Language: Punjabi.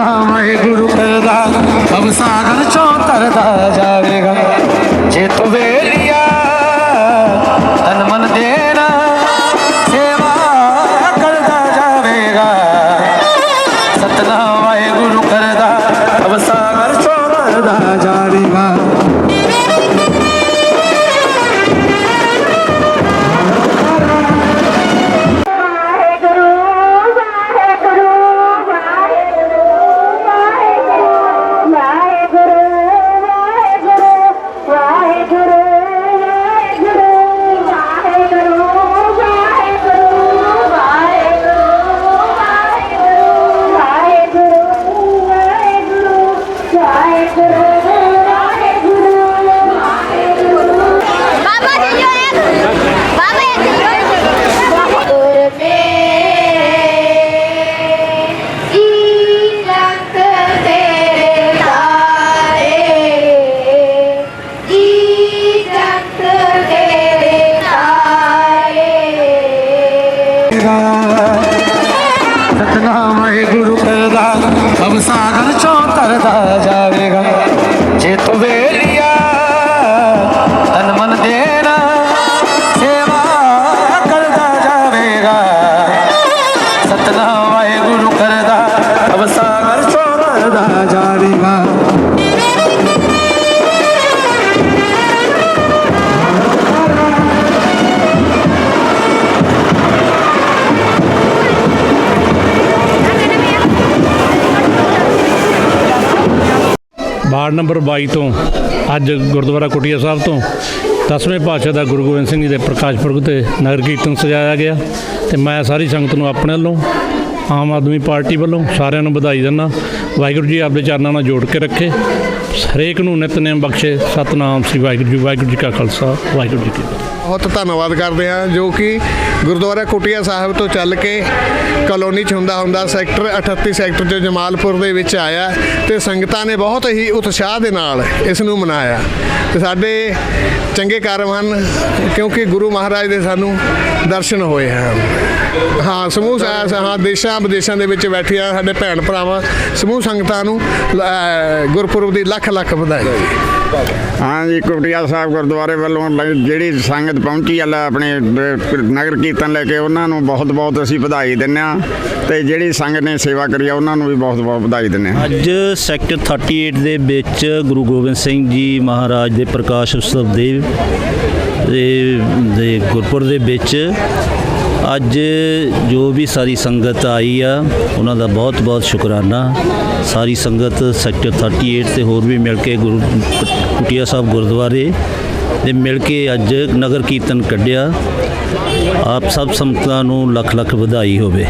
ਸਤਨਾਮ ਵਾਹਿਗੁਰੂ ਕਰਦਾ ਅਬ ਸਾਗਰ ਚੋਂ ਤਰਦਾ ਜਾਵੇਗਾ। ਜੇ ਤੂੰ ਵੇਲੀਆ ਚੋਂ ਤਰਦਾ ਜਾਵੇਗਾ ਵਾਰਡ ਨੰਬਰ 22 ਤੋਂ, ਅੱਜ ਗੁਰਦੁਆਰਾ ਕੁਟੀਆ ਸਾਹਿਬ ਤੋਂ, ਦਸਵੇਂ ਪਾਤਸ਼ਾਹ ਦਾ ਗੁਰੂ ਗੋਬਿੰਦ ਸਿੰਘ ਜੀ ਦੇ ਪ੍ਰਕਾਸ਼ ਪੁਰਬ ਤੇ ਨਗਰ ਕੀਰਤਨ ਸਜਾਇਆ ਗਿਆ ਤੇ ਮੈਂ ਸਾਰੀ ਸੰਗਤ ਨੂੰ ਆਪਣੇ ਵੱਲੋਂ, ਆਮ ਆਦਮੀ ਪਾਰਟੀ ਵੱਲੋਂ ਸਾਰਿਆਂ ਨੂੰ ਵਧਾਈ ਦਿੰਦਾ। ਵਾਹਿਗੁਰੂ ਜੀ ਆਪਦੇ ਚਰਨਾਂ ਨਾਲ ਜੋੜ ਕੇ ਰੱਖੇ। ਹਰੇਕ ਨੂੰ ਨਿਤਨੇਮ ਬਖਸ਼ੇ। ਸਤਨਾਮ ਸ੍ਰੀ ਵਾਹਿਗੁਰੂ ਜੀ ਵਾਹਿਗੁਰੂ ਜੀ ਕਾ ਖਾਲਸਾ, ਵਾਹਿਗੁਰੂ ਜੀ ਕੀ ਫਤਿਹ। ਬਹੁਤ ਧੰਨਵਾਦ ਕਰਦੇ ਹਾਂ, ਜੋ ਕਿ ਗੁਰਦੁਆਰਾ ਕੁਟੀਆ ਸਾਹਿਬ ਤੋਂ ਚੱਲ ਕੇ ਕਲੋਨੀ ਚ ਹੁੰਦਾ ਹੁੰਦਾ ਸੈਕਟਰ 38 ਸੈਕਟਰ ਚ ਜਮਾਲਪੁਰ ਦੇ ਵਿੱਚ ਆਇਆ ਤੇ ਸੰਗਤਾਂ ਨੇ ਬਹੁਤ ਹੀ ਉਤਸ਼ਾਹ ਦੇ ਨਾਲ ਇਸ ਨੂੰ ਮਨਾਇਆ। ਤੇ ਸਾਡੇ ਚੰਗੇ ਕਰਮ ਹਨ ਕਿਉਂਕਿ ਗੁਰੂ ਮਹਾਰਾਜ ਦੇ ਸਾਨੂੰ ਦਰਸ਼ਨ ਹੋਏ ਹਨ। ਹਾਂ ਸਮੂਹ ਸ- ਹਾਂ ਦੇਸ਼ਾਂ ਵਿਦੇਸ਼ਾਂ ਦੇ ਵਿੱਚ ਬੈਠੀਆਂ ਸਾਡੇ ਭੈਣ ਭਰਾਵਾਂ ਸਮੂਹ ਸੰਗਤਾਂ ਨੂੰ ਗੁਰਪੁਰਬ ਦੀ ਲੱਖ ਲੱਖ ਵਧਾਈ। ਹਾਂ ਜੀ ਕੁਟਿਆ ਸਾਹਿਬ ਗੁਰਦੁਆਰੇ ਵੱਲੋਂ ਲ- ਜਿਹੜੀ ਸੰਗਤ ਪਹੁੰਚੀ ਆ ਲੈ ਆਪਣੇ ਬ- ਨਗਰ ਕੀਰਤਨ ਲੈ ਕੇ ਉਹਨਾਂ ਨੂੰ ਬਹੁਤ ਬਹੁਤ ਅਸੀਂ ਵਧਾਈ ਦਿੰਦੇ ਹਾਂ ਤੇ ਜਿਹੜੀ ਸੰਗਤ ਨੇ ਸੇਵਾ ਕਰੀ ਆ ਉਹਨਾਂ ਨੂੰ ਵੀ ਬਹੁਤ ਬਹੁਤ ਵਧਾਈ ਦਿੰਦੇ ਹਾਂ। ਅੱਜ ਸੈਕਟਰ 38 ਦੇ ਵਿੱਚ ਗੁਰੂ ਗੋਬਿੰਦ ਸਿੰਘ ਜੀ ਮਹਾਰਾਜ ਦੇ ਪ੍ਰਕਾਸ਼ ਉਤਸਵ ਦੇ ਦੇ ਦੇ ਗੁਰਪੁਰ ਦੇ ਵਿੱਚ ਅੱਜ ਜੋ ਵੀ ਸਾਰੀ ਸੰਗਤ ਆਈ ਆ, ਉਹਨਾਂ ਦਾ ਬਹੁਤ ਬਹੁਤ ਸ਼ੁਕਰਾਨਾ। ਸਾਰੀ ਸੰਗਤ ਸੈਕਟਰ 38 ਤੇ ਹੋਰ ਵੀ ਮਿਲ ਕੇ ਗੁਰੂ ਕੁਟਿਆ ਸਾਹਿਬ ਗੁਰਦੁਆਰੇ ਦੇ ਮਿਲ ਕੇ ਅੱਜ ਨਗਰ ਕੀਰਤਨ ਕੱਢਿਆ। ਆਪ ਸਭ ਸੰਗਤਾਂ ਨੂੰ ਲੱਖ ਲੱਖ ਵਧਾਈ ਹੋਵੇ।